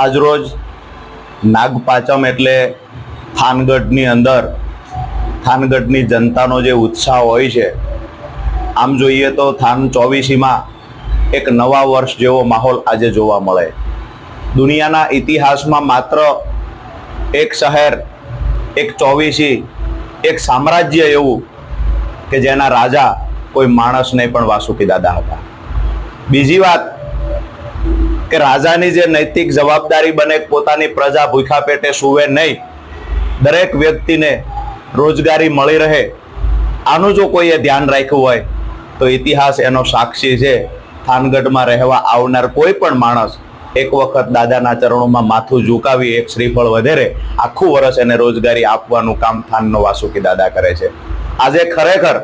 આજરોજ નાગપાચમ એટલે થાનગઢની અંદર, થાનગઢની જનતાનો જે ઉત્સાહ હોય છે, આમ જોઈએ તો થાન ચોવીસીમાં એક નવા વર્ષ જેવો માહોલ આજે જોવા મળે. દુનિયાના ઇતિહાસમાં માત્ર એક શહેર, એક ચોવીસી, એક સામ્રાજ્ય એવું કે જેના રાજા કોઈ માણસ નહીં પણ વાસુકી દાદા હતા. બીજી વાત કે રાજાની જે નૈતિક જવાબદારી બને, પોતાની પ્રજા ભૂખા પેટે સુવે નહીં, દરેક વ્યક્તિને રોજગારી મળી રહે, આનું જો કોઈએ ધ્યાન રાખ્યું હોય, તો ઇતિહાસ એનો સાક્ષી છે. થાનગઢમાં રહેવા આવનાર કોઈ પણ માણસ એક વખત દાદાના ચરણોમાં માથું ઝુકાવી એક શ્રીફળ વધેરે, આખું વર્ષ એને રોજગારી આપવાનું કામ થાનનો વાસુકી દાદા કરે છે. આજે ખરેખર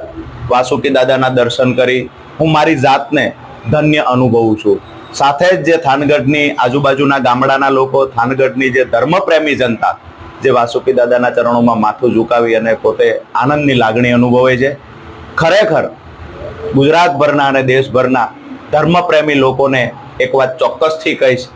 વાસુકી દાદાના દર્શન કરી હું મારી જાતને ધન્ય અનુભવું છું. સાથે જ જે થાનગઢની આજુબાજુના ગામડાના લોકો, થાનગઢની જે ધર્મપ્રેમી જનતા, જે વાસુકી દાદાના ચરણોમાં માથું ઝુકાવી અને પોતે આનંદની લાગણી અનુભવે છે. ખરેખર, ગુજરાતભરના અને દેશભરના ધર્મપ્રેમી લોકોને એક વાત ચોક્કસથી કહીશ.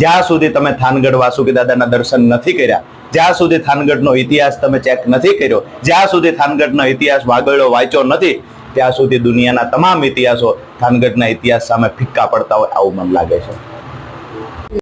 જ્યાં સુધી તમે થાનગઢ વાસુકી દાદાના દર્શન નથી કર્યા, જ્યાં સુધી થાનગઢનો ઇતિહાસ તમે ચેક નથી કર્યો, જ્યાં સુધી થાનગઢનો ઇતિહાસ વાગળ્યો વાંચ્યો નથી ત્યાં સુધી દુનિયાના તમામ ઇતિહાસો થાનગઢના ઇતિહાસ સામે ફિક્કા પડતા હોય, આવું મને લાગે છે.